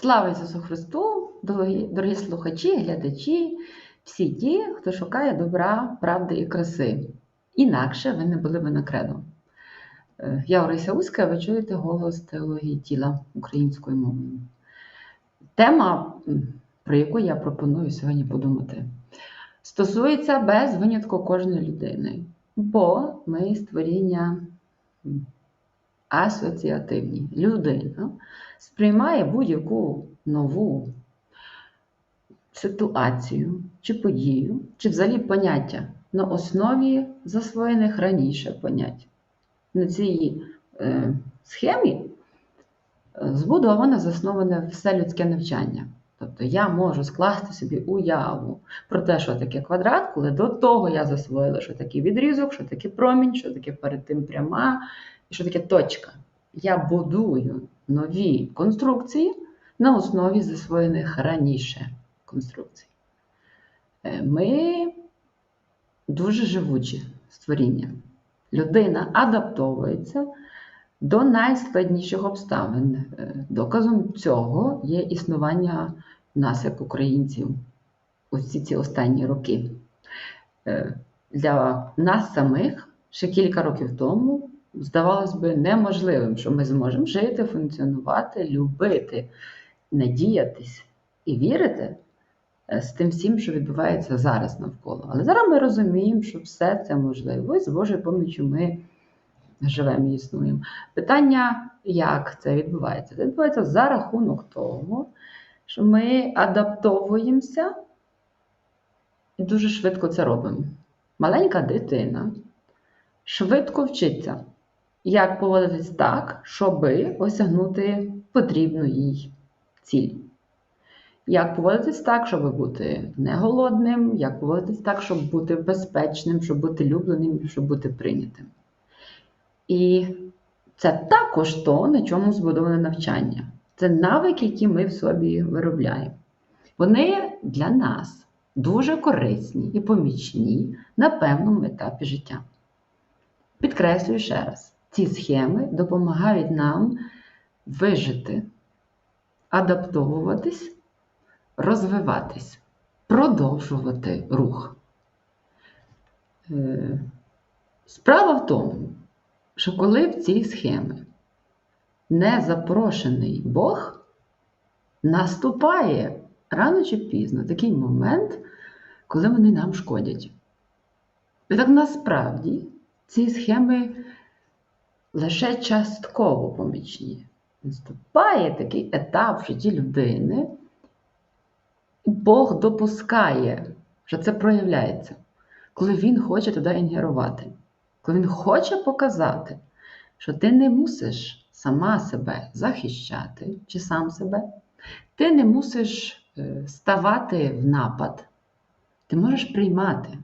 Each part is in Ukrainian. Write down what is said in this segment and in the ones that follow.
Слава Ісусу Христу, дорогі, дорогі слухачі, глядачі, всі ті, хто шукає добра, правди і краси. Інакше ви не були би на кредо. Е, Я Орися Уська, ви чуєте голос теології тіла українською мовою. Тема, про яку я пропоную сьогодні подумати, стосується без винятку кожної людини, бо ми створіння асоціативні. Людина сприймає будь-яку нову ситуацію чи подію, чи взагалі поняття на основі засвоєних раніше понять. На цій е, схемі е, збудоване, засноване все людське навчання. Тобто я можу скласти собі уяву про те, що таке квадрат, коли до того я засвоїла, що таке відрізок, що таке промінь, що таке перед тим пряма, що таке точка. Я будую нові конструкції на основі засвоєних раніше конструкцій. Е, Ми дуже живучі створіння. Людина адаптовується до найскладніших обставин. Е, Доказом цього є існування нас, як українців, усі ці останні роки. Е, Для нас самих ще кілька років тому здавалось би неможливим, що ми зможемо жити, функціонувати, любити, надіятись і вірити е, з тим всім, що відбувається зараз навколо. Але зараз ми розуміємо, що все це можливо, і з Божою поміччю ми живемо і існуємо. Питання, як це відбувається? Це відбувається за рахунок того, що ми адаптовуємося і дуже швидко це робимо. Маленька дитина швидко вчиться, як поводитись так, щоби осягнути потрібну їй ціль. Як поводитись так, щоб бути не голодним, як поводитись так, щоб бути безпечним, щоб бути любленим, щоб бути прийнятим. І це також то, на чому збудоване навчання. Це навики, які ми в собі виробляємо. Вони для нас дуже корисні і помічні на певному етапі життя. Підкреслюю ще раз: ці схеми допомагають нам вижити, адаптовуватись, розвиватись, продовжувати рух. Е, Справа в тому, що коли в ці схеми не запрошений Бог, наступає рано чи пізно такий момент, коли вони нам шкодять. І так насправді ці схеми лише частково помічні. Наступає такий етап в житті людини, Бог допускає, що це проявляється, коли Він хоче туди інгерувати, коли Він хоче показати, що ти не мусиш сама себе захищати чи сам себе, ти не мусиш е, ставати в напад, ти можеш приймати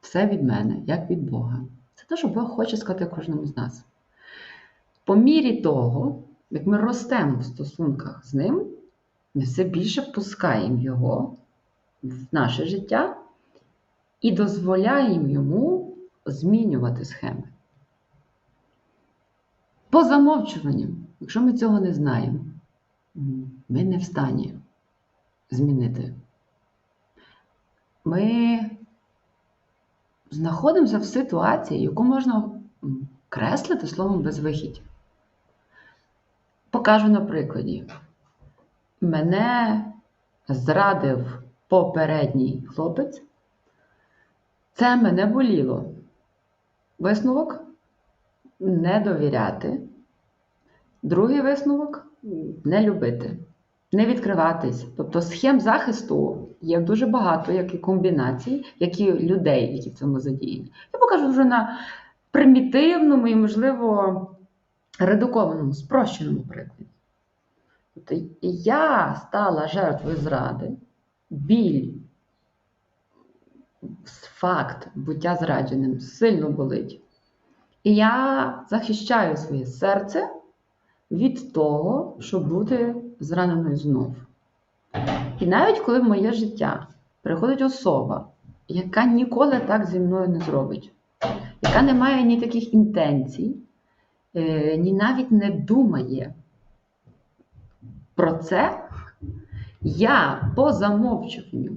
все від мене, як від Бога. Це те, що Бог хоче сказати кожному з нас. По мірі того, як ми ростемо в стосунках з ним, ми все більше впускаємо його в наше життя і дозволяємо йому змінювати схеми. По замовчуванню, якщо ми цього не знаємо, ми не в стані змінити. Ми знаходимося в ситуації, яку можна креслити словом безвихідь. Покажу на прикладі. Мене зрадив попередній хлопець. Це мене боліло. Висновок не довіряти. Другий висновок не любити, не відкриватись. Тобто схем захисту є дуже багато, як і комбінацій, як і людей, які в цьому задіяні. Я покажу вже на примітивному і, можливо, редукованому, спрощеному прикладі. Тобто я стала жертвою зради, біль, факт буття зрадженим сильно болить. І я захищаю своє серце від того, щоб бути зраненою знов. І навіть коли в моє життя приходить особа, яка ніколи так зі мною не зробить, яка не має ні таких інтенцій, ні навіть не думає про це, Я по замовчуванню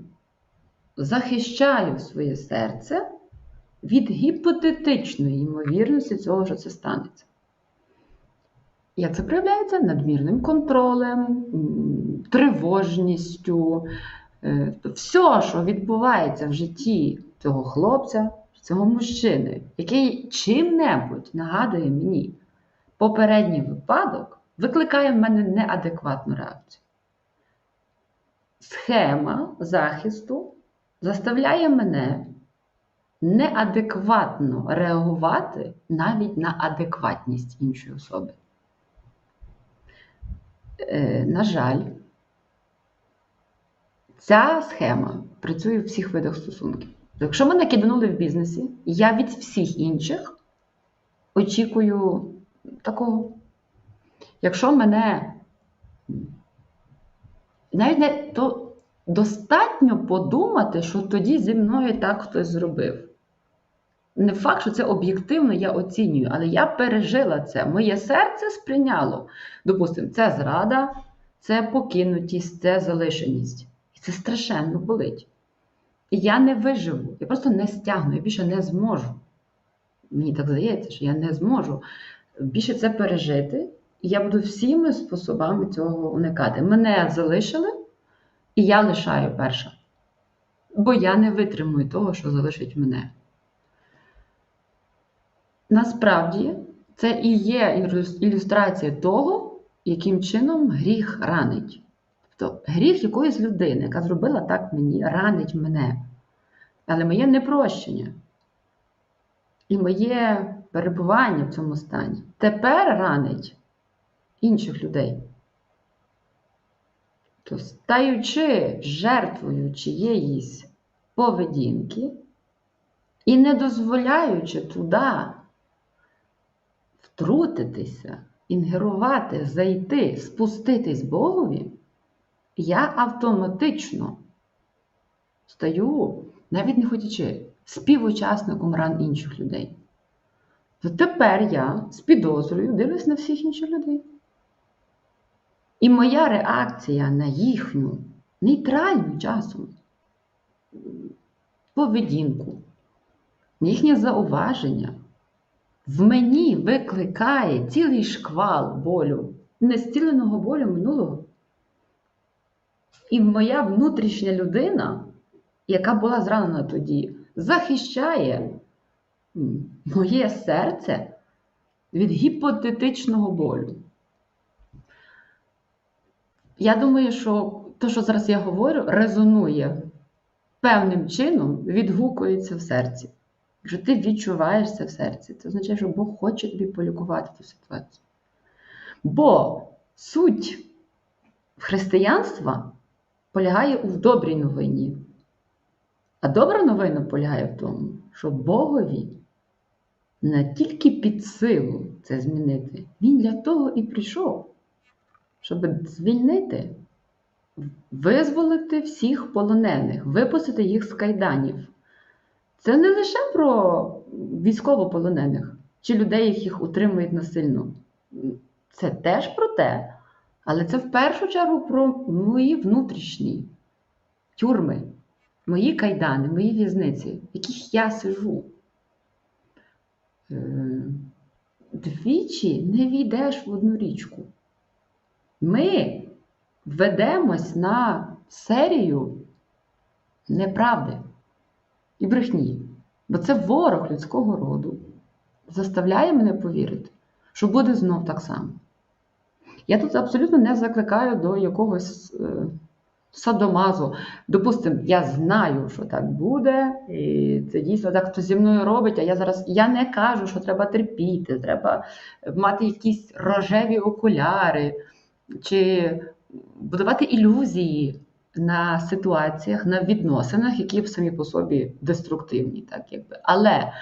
захищаю своє серце від гіпотетичної ймовірності цього, що це станеться. Як це проявляється? Надмірним контролем, тривожністю, е, все, що відбувається в житті цього хлопця, цього мужчини, який чим-небудь нагадує мені попередній випадок, викликає в мене неадекватну реакцію. Схема захисту заставляє мене неадекватно реагувати навіть на адекватність іншої особи. Е, на жаль, ця схема працює в всіх видах стосунків. Якщо мене киданули в бізнесі, я від всіх інших очікую такого. Якщо мене навіть не то достатньо подумати, що тоді зі мною так хтось зробив. Не факт, що це об'єктивно я оцінюю, але я пережила це. Моє серце сприйняло. Допустимо, це зрада, це покинутість, це залишеність. І це страшенно болить. І я не виживу, я просто не стягну, я більше не зможу. Мені так здається, що я не зможу більше це пережити, і я буду всіми способами цього уникати. Мене залишили, і я лишаю перша. Бо я не витримую того, що залишить мене. Насправді, це і є ілюстрація того, яким чином гріх ранить. Тобто гріх якоїсь людини, яка зробила так мені, ранить мене. Але моє непрощення і моє перебування в цьому стані тепер ранить інших людей. То стаючи жертвою чиєїсь поведінки і не дозволяючи туди втрутитися, інгерувати, зайти, спуститись Богові, я автоматично стаю, навіть не хотячи, співучасником ран інших людей. То тепер я з підозрою дивлюсь на всіх інших людей. І моя реакція на їхню нейтральну часом поведінку, їхнє зауваження в мені викликає цілий шквал болю, нестіленого болю минулого. І моя внутрішня людина, яка була зранена тоді, захищає моє серце від гіпотетичного болю. Я думаю, що те, що зараз я говорю, резонує певним чином, відгукується в серці. Якщо ти відчуваєш це в серці, це означає, що Бог хоче тобі полікувати ту ситуацію. Бо суть християнства полягає у добрій новині. А добра новина полягає в тому, що Богові тільки під силу це змінити, Він для того і прийшов, щоб звільнити, визволити всіх полонених, випустити їх з кайданів. Це не лише про військовополонених чи людей, яких утримують насильно. Це теж про те, але це в першу чергу про мої внутрішні тюрми, мої кайдани, мої в'язниці, в яких я сижу. Е, двічі не війдеш в одну річку. Ми ведемось на серію неправди і брехні. Бо це ворог людського роду заставляє мене повірити, що буде знов так само. Я тут абсолютно не закликаю до якогось е, садомазу. Допустимо, я знаю, що так буде, і це дійсно так хто зі мною робить. А я зараз я не кажу, що треба терпіти, треба мати якісь рожеві окуляри, чи будувати ілюзії на ситуаціях, на відносинах, які самі по собі деструктивні. Так, якби. Але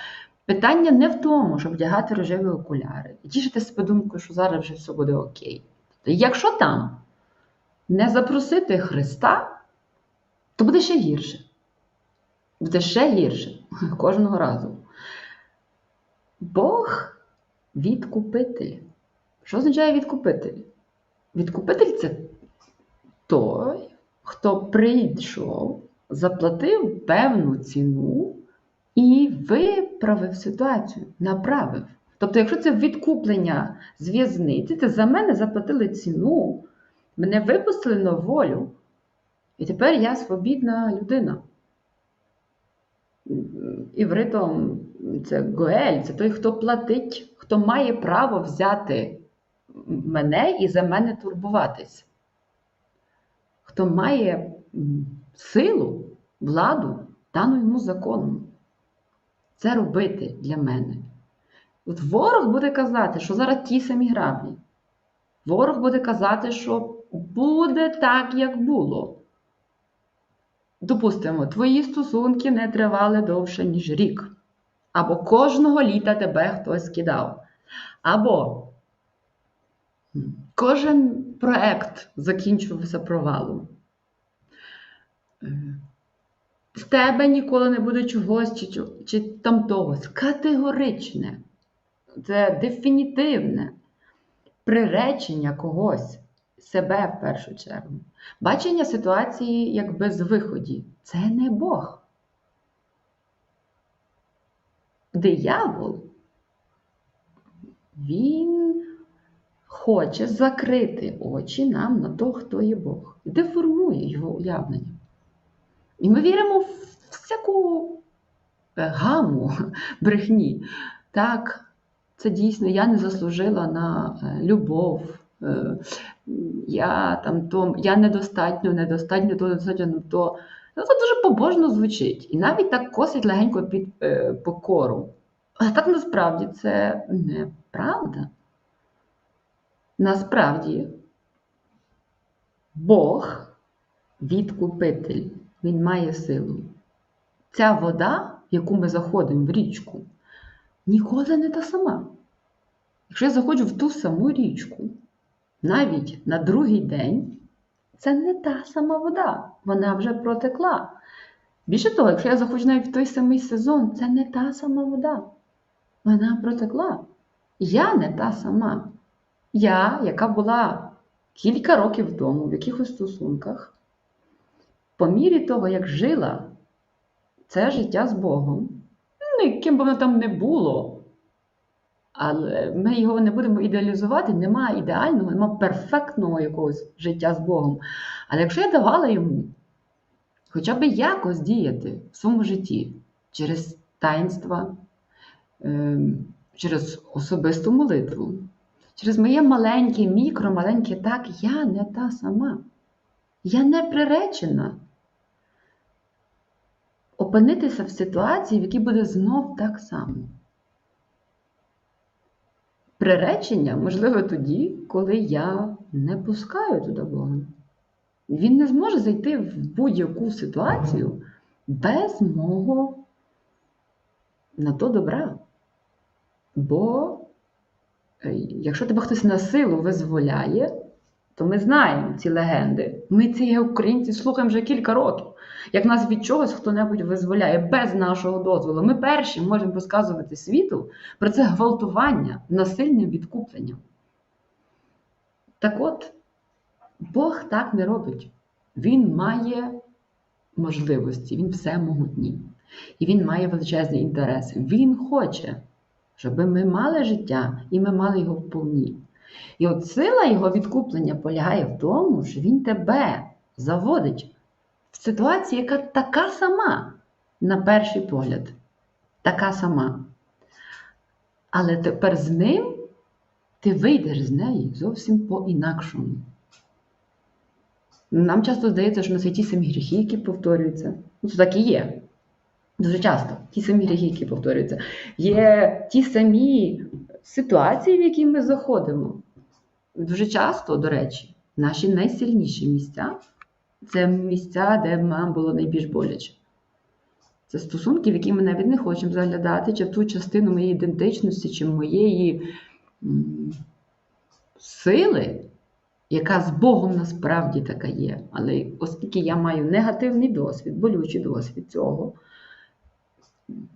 питання не в тому, щоб вдягати рожеві окуляри і тішити себе думкою, що зараз вже все буде окей. Якщо там не запросити Христа, то буде ще гірше. Буде ще гірше кожного разу. Бог відкупитель. Що означає відкупитель? Відкупитель це той, хто прийшов, заплатив певну ціну і виправив ситуацію, направив. Тобто, якщо це відкуплення з в'язниці, то за мене заплатили ціну, мене випустили на волю, і тепер я свобідна людина. Івритом це Гоель, це той, хто платить, хто має право взяти мене і за мене турбуватись. Хто має силу, владу, дану йому законом. Це робити для мене. От ворог буде казати, що зараз ті самі граблі. Ворог буде казати, що буде так, як було. Допустимо, твої стосунки не тривали довше, ніж рік. Або кожного літа тебе хтось кидав. Або кожен проект закінчувався провалом. В тебе ніколи не буде чогось чи, чи там тогось. Категоричне. Це дефінітивне приречення когось, себе в першу чергу. Бачення ситуації як безвиході. Це не Бог. Диявол, він хоче закрити очі нам на то, хто є Бог. І деформує його уявлення. І ми віримо в всяку е, гаму брехні. Так, це дійсно я не заслужила на е, любов. Е, Я там то, я недостатньо, недостатньо, то недостатньо ну, то. Ну, це дуже побожно звучить. І навіть так косить легенько під е, покору. Але так насправді це неправда. Насправді, Бог відкупитель, Він має силу. Ця вода, яку ми заходимо в річку, ніколи не та сама. Якщо я заходжу в ту саму річку, навіть на другий день, це не та сама вода, вона вже протекла. Більше того, якщо я заходжу навіть в той самий сезон, це не та сама вода. Вона протекла. Я не та сама. Я, яка була кілька років тому в якихось стосунках, по мірі того, як жила це життя з Богом, ну, яким би воно там не було, але ми його не будемо ідеалізувати, немає ідеального, немає перфектного якогось життя з Богом. Але якщо я давала йому хоча б якось діяти в своєму житті через таїнства, ем, через особисту молитву, через моє маленьке, мікро, маленьке так, я не та сама. Я не приречена опинитися в ситуації, в якій буде знов так само. Приречення можливо тоді, коли я не пускаю туди Бога. Він не зможе зайти в будь-яку ситуацію без мого на то добра. Бо е, якщо тебе хтось на силу визволяє, то ми знаємо ці легенди. Ми ці українці слухаємо вже кілька років. Як нас від чогось хто-небудь визволяє без нашого дозволу. Ми перші можемо розказувати світу про це гвалтування, насильним відкупленням. Так от, Бог так не робить. Він має можливості, він всемогутній. І він має величезні інтереси. Він хоче, щоб ми мали життя і ми мали його вповні. І от сила його відкуплення полягає в тому, що він тебе заводить в ситуацію, яка така сама, на перший погляд. Така сама. Але тепер з ним ти вийдеш з неї зовсім по-інакшому. Нам часто здається, що на світі самі гріхи, які повторюються. Ну, це так і є. Дуже часто ті самі гріхи, які повторюються. Є ті самі ситуації, в які ми заходимо. Дуже часто, до речі, наші найсильніші місця це місця, де нам було найбільш боляче. Це стосунки, в які ми навіть не хочемо заглядати, чи в ту частину моєї ідентичності, чи моєї сили, яка з Богом насправді така є. Але оскільки я маю негативний досвід, болючий досвід цього,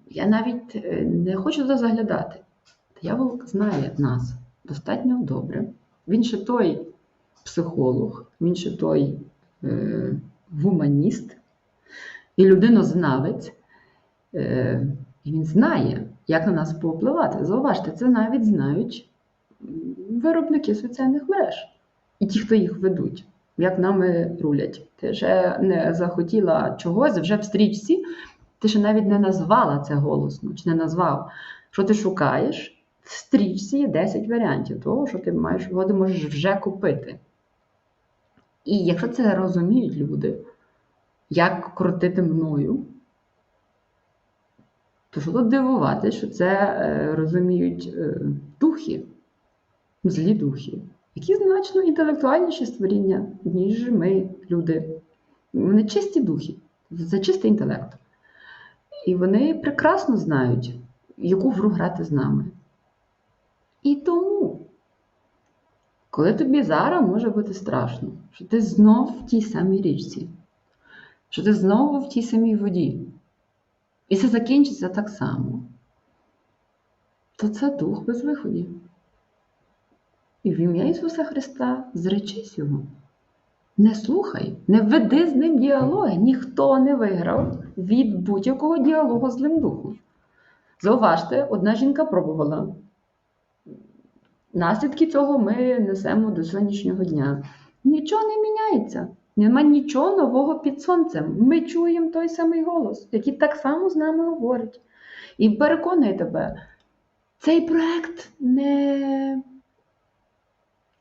я навіть е, не хочу туди заглядати. Диявол знає нас достатньо добре. Він ще той психолог, він ще той е, гуманіст і людинознавець. Е, І він знає, як на нас повпливати. Зауважте, це навіть знають виробники соціальних мереж і ті, хто їх ведуть, як нами рулять. Ти ще не захотіла чогось, вже в стрічці, ти ще навіть не назвала це голосно, чи не назвав. Що ти шукаєш? В стрічці є 10 варіантів того, що ти маєш, ти можеш вже купити. І якщо це розуміють люди, як крутити мною, то що тут дивувати, що це е, розуміють е, духи, злі духи, які значно інтелектуальніші створіння, ніж ми, люди. Вони чисті духи, це чистий інтелект. І вони прекрасно знають, яку гру грати з нами. І тому, коли тобі зараз може бути страшно, що ти знов в тій самій річці, що ти знову в тій самій воді, і це закінчиться так само, то це дух без виходів. І в ім'я Ісуса Христа зречись його. Не слухай, не веди з ним діалоги. Ніхто не виграв від будь-якого діалогу з злим духом. Зауважте, одна жінка пробувала. Наслідки цього ми несемо до сьогоднішнього дня. Нічого не міняється. Нема нічого нового під сонцем. Ми чуємо той самий голос, який так само з нами говорить. І переконує тебе, цей проект не,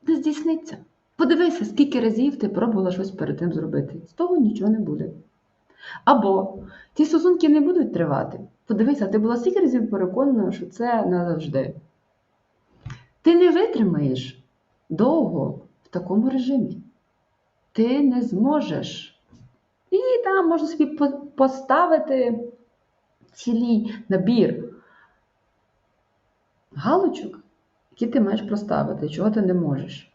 не здійсниться. Подивися, скільки разів ти пробувала щось перед тим зробити. З того нічого не буде. Або ті стосунки не будуть тривати. Подивися, ти була стільки разів переконана, що це назавжди. Ти не витримаєш довго в такому режимі. Ти не зможеш. І там можна собі поставити цілий набір галочок, які ти маєш проставити, чого ти не можеш.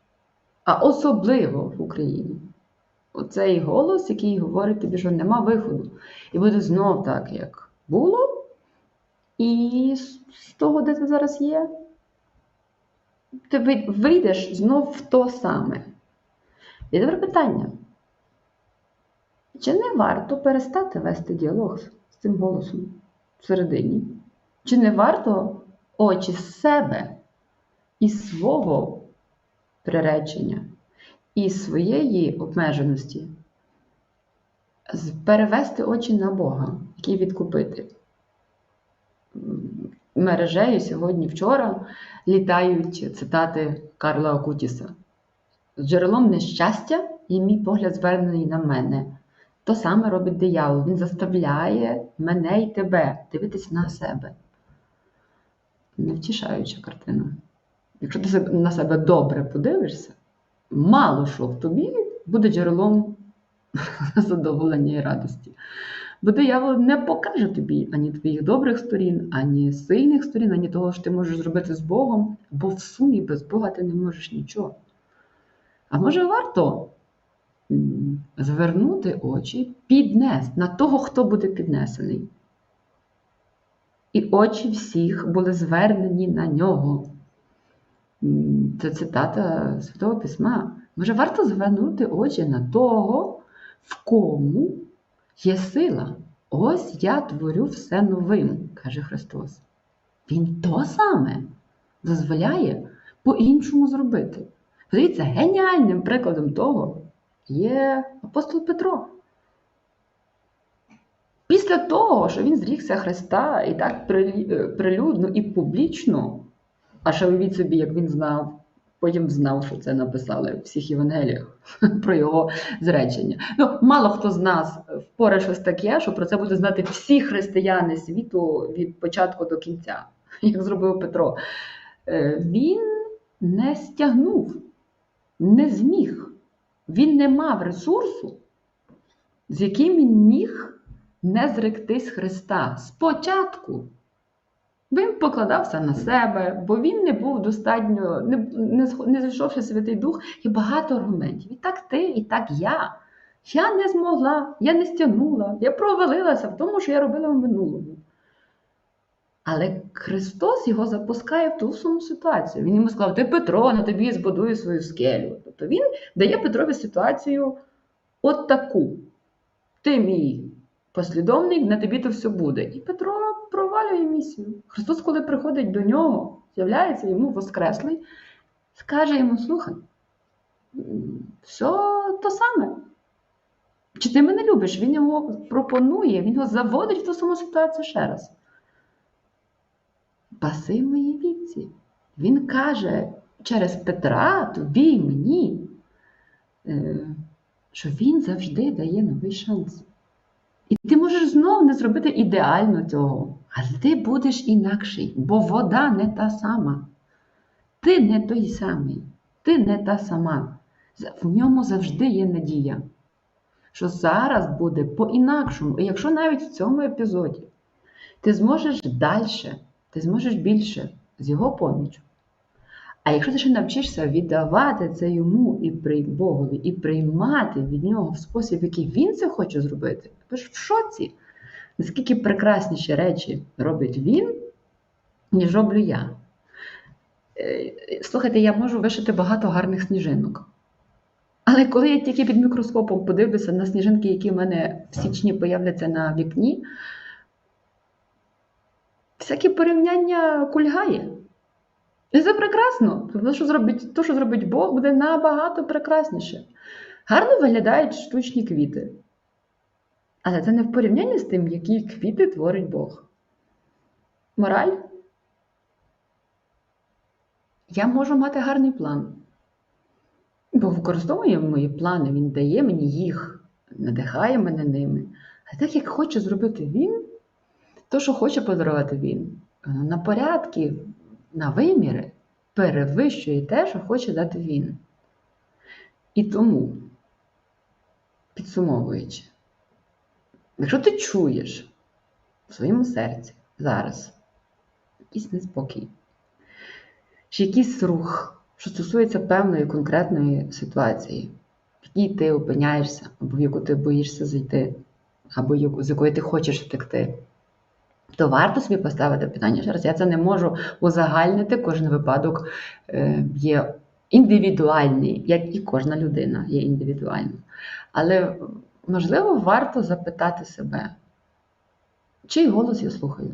А особливо в Україні. Оцей голос, який говорить тобі, що нема виходу. І буде знов так, як було. І з того, де ти зараз є, ти вийдеш знов в то саме. І тепер питання. Чи не варто перестати вести діалог з цим голосом всередині? Чи не варто очі з себе і свого приречення, і своєї обмеженості перевести очі на Бога, який відкупити? Мережею сьогодні, вчора літають цитати Карла Окутіса. Джерелом нещастя і мій погляд звернений на мене. То саме робить диявол. Він заставляє мене і тебе дивитись на себе. Невтішаюча картина. Якщо ти на себе добре подивишся, мало що в тобі буде джерелом задоволення і радості. Бо диявол не покаже тобі ані твоїх добрих сторін, ані сильних сторін, ані того, що ти можеш зробити з Богом, бо в сумі без Бога ти не можеш нічого. А може варто звернути очі, піднести на того, хто буде піднесений. І очі всіх були звернені на нього. Це цитата Святого Письма. Може, варто звернути очі на того, в кому є сила. Ось я творю все новим, каже Христос. Він то саме дозволяє по-іншому зробити. Подивіться, геніальним прикладом того є апостол Петро. Після того, що він зрікся Христа і так е, прилюдно і публічно, а ще уявіть собі, як він знав, потім знав, що це написали в всіх Євангеліях про його зречення. Ну, мало хто з нас впорає щось таке, що про це будуть знати всі християни світу від початку до кінця, як зробив Петро. Е, Він не стягнув, не зміг. Він не мав ресурсу, з яким він міг не зректись Христа. Спочатку він покладався на себе, бо він не був достатньо, не, не, не зайшовши Святий Дух, і багато аргументів. І так ти, і так я. Я не змогла, я не стягнула, я провалилася в тому, що я робила в минулому. Але Христос його запускає в ту саму ситуацію. Він йому сказав: Ти Петро, на тобі збудую свою скелю. Тобто він дає Петрові ситуацію от таку. Ти мій послідовник, на тобі то все буде. І Петро провалює місію. Христос, коли приходить до нього, з'являється йому воскреслий, скаже йому: слухай, все то саме. Чи ти мене любиш? Він його пропонує, він його заводить в ту саму ситуацію ще раз. Паси мої вівці. Він каже через Петра, тобі і мені, е, що він завжди дає новий шанс. І ти можеш знову не зробити ідеально цього, але ти будеш інакший, бо вода не та сама. Ти не той самий, ти не та сама. В ньому завжди є надія, що зараз буде по-інакшому. І якщо навіть в цьому епізоді ти зможеш далі, ти зможеш більше з його помічю. А якщо ти ще навчишся віддавати це йому і при Богові, і приймати від нього в спосіб, який він це хоче зробити, ти ж в шоці, наскільки прекрасніші речі робить він, ніж роблю я. Е, Слухайте, я можу вишити багато гарних сніжинок. Але коли я тільки під мікроскопом подивлюся на сніжинки, які в мене в січні появляться на вікні, всякі порівняння кульгає. І це прекрасно. Тому що зробить, то, що зробить Бог, буде набагато прекрасніше. Гарно виглядають штучні квіти. Але це не в порівнянні з тим, які квіти творить Бог. Мораль. Я можу мати гарний план. Бог використовує мої плани, Він дає мені їх, надихає мене ними. А так як хоче зробити він, то, що хоче подарувати він, на порядки, на виміри перевищує те, що хоче дати він. І тому, підсумовуючи, якщо ти чуєш в своєму серці зараз якийсь неспокій, чи якийсь рух, що стосується певної конкретної ситуації, в якій ти опиняєшся, або в яку ти боїшся зайти, або з якої ти хочеш втекти, то варто собі поставити питання ще раз. Я це не можу узагальнити. Кожен випадок е, є індивідуальний, як і кожна людина є індивідуальна. Але можливо, варто запитати себе, чий голос я слухаю?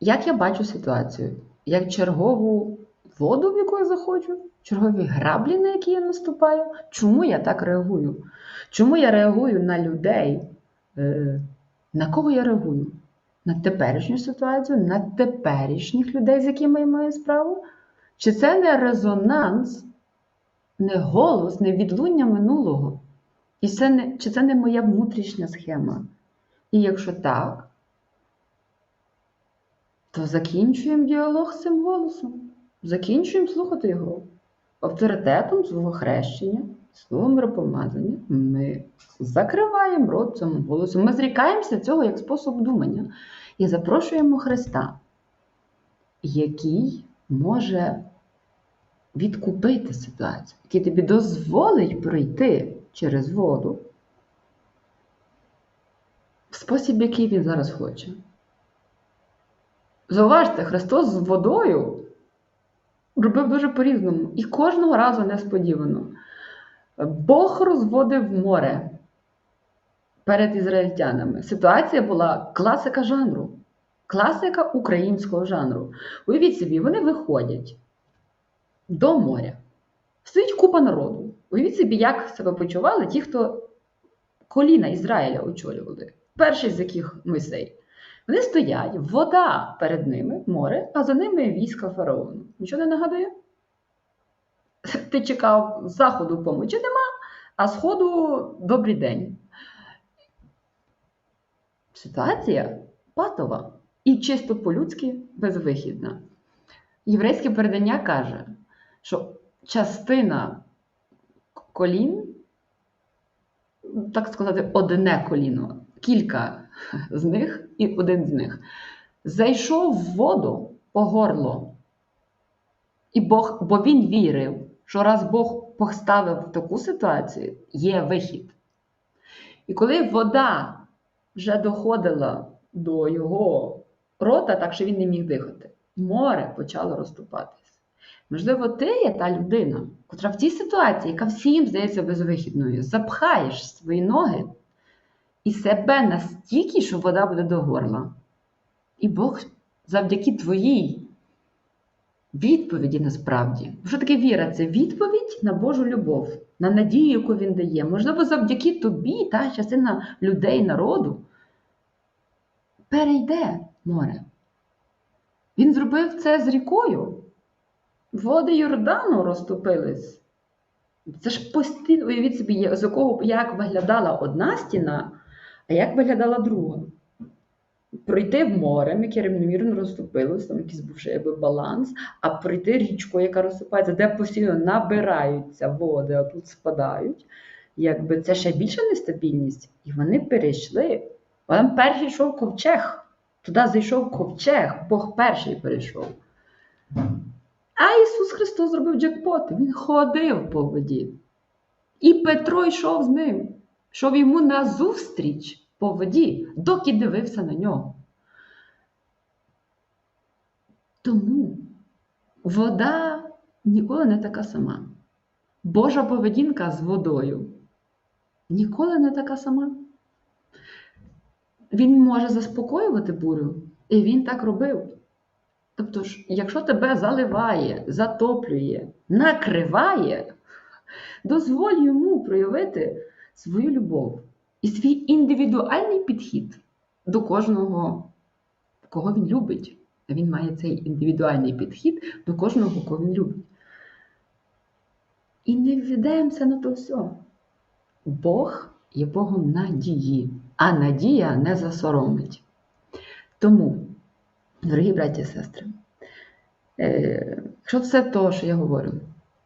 Як я бачу ситуацію? Як чергову воду, в яку я заходжу, чергові граблі, на які я наступаю? Чому я так реагую? Чому я реагую на людей? Е, На кого я реагую? На теперішню ситуацію, на теперішніх людей, з якими я маю справу? Чи це не резонанс, не голос, не відлуння минулого? І це не, чи це не моя внутрішня схема? І якщо так, то закінчуємо діалог з цим голосом. Закінчуємо слухати його. Авторитетом свого хрещення, свого миропомазання ми закриваємо рот цьому голосу. Ми зрікаємося цього як способ думання і запрошуємо Христа, який може відкупити ситуацію, який тобі дозволить пройти через воду в спосіб, який він зараз хоче. Зауважте, Христос з водою робив дуже по-різному і кожного разу несподівано. Бог розводив море перед ізраїльтянами. Ситуація була класика жанру, класика українського жанру. Уявіть собі, вони виходять до моря. Стоїть купа народу. Уявіть собі, як себе почували ті, хто коліна Ізраїля очолювали. Перший з яких Мойсей. Вони стоять, вода перед ними, море, а за ними війська фараону. Нічого не нагадує? Ти чекав заходу помочі нема, а сходу добрий день. Ситуація патова і чисто по-людськи безвихідна. Єврейське передання каже, що частина колін, так сказати, одне коліно, кілька з них і один з них, зайшов в воду по горло. І Бог, бо він вірив, що раз Бог поставив в таку ситуацію, є вихід. І коли вода вже доходила до його рота, так що він не міг дихати, море почало розступатись. Можливо, ти є та людина, котра в цій ситуації, яка всім здається безвихідною, запхаєш свої ноги і себе настільки, що вода буде до горла. І Бог завдяки твоїй відповіді насправді. Що таке віра? Це відповідь на Божу любов, на надію, яку він дає. Можливо, завдяки тобі, та частина людей, народу, перейде море. Він зробив це з рікою. Води Йордану розтопились. Це ж постійно, уявіть собі, з якого як виглядала одна стіна, а як виглядала друга. Пройти в море, яке рівномірно розступилось, там якийсь був ще якби баланс, а пройти річкою, яка розсипається, де постійно набираються води, а тут спадають. Якби це ще більша нестабільність. І вони перейшли. Там перший йшов ковчег. Туди зайшов ковчег, Бог перший перейшов. А Ісус Христос зробив джекпот. Він ходив по воді. І Петро йшов з ним, йшов йому назустріч по воді, доки дивився на нього. Тому вода ніколи не така сама. Божа поведінка з водою ніколи не така сама. Він може заспокоювати бурю, і він так робив. Тобто, ж, якщо тебе заливає, затоплює, накриває, дозволь йому проявити свою любов і свій індивідуальний підхід до кожного, кого він любить. Він має цей індивідуальний підхід до кожного, кого він любить. І не введемося на то все. Бог є Богом надії, а надія не засоромить. Тому, дорогі браті і сестри, е, якщо все те, що я говорю,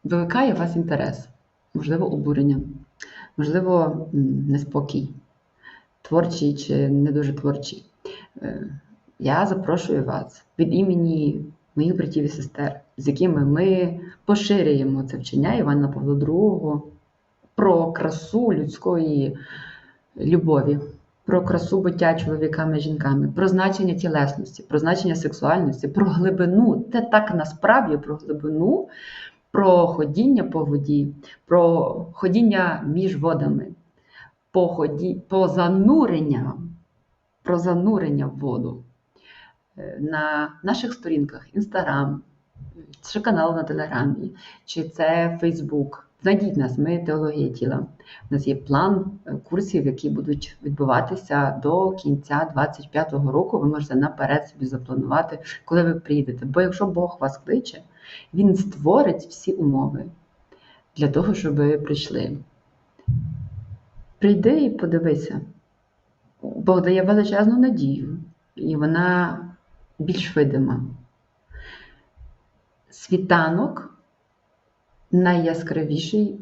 викликає у вас інтерес, можливо, обурення, можливо, неспокій, творчий чи не дуже творчий, е, я запрошую вас від імені моїх братів і сестер, з якими ми поширюємо це вчення Івана Павла II про красу людської любові, про красу буття чоловіками і жінками, про значення тілесності, про значення сексуальності, про глибину. Це так насправді про глибину, про ходіння по воді, про ходіння між водами, по, ході, по занурення, про занурення в воду. Е, На наших сторінках Інстаграм, чи канал на Телеграмі, чи це Фейсбук. Знайдіть нас, ми теологія тіла. У нас є план е, курсів, які будуть відбуватися до кінця 25-го року. Ви можете наперед собі запланувати, коли ви приїдете. Бо якщо Бог вас кличе, Він створить всі умови для того, щоб ви прийшли. Прийди і подивися. Бог дає величезну надію, і вона більш видима. Світанок найяскравіший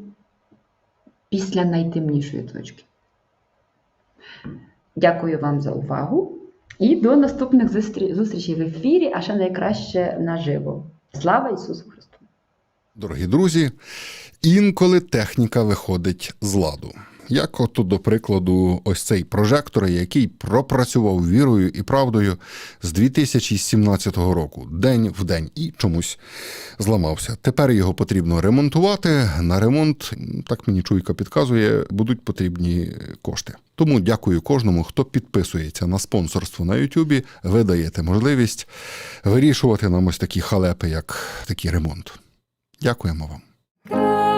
після найтемнішої точки. Дякую вам за увагу і до наступних зустрічей в ефірі, а ще найкраще наживо. Слава Ісусу Христу! Дорогі друзі, інколи техніка виходить з ладу. Як от, до прикладу, ось цей прожектор, який пропрацював вірою і правдою з 2017 року, день в день, і чомусь зламався. Тепер його потрібно ремонтувати. На ремонт, так мені чуйка підказує, будуть потрібні кошти. Тому дякую кожному, хто підписується на спонсорство на Ютубі. Ви даєте можливість вирішувати нам ось такі халепи, як такий ремонт. Дякуємо вам.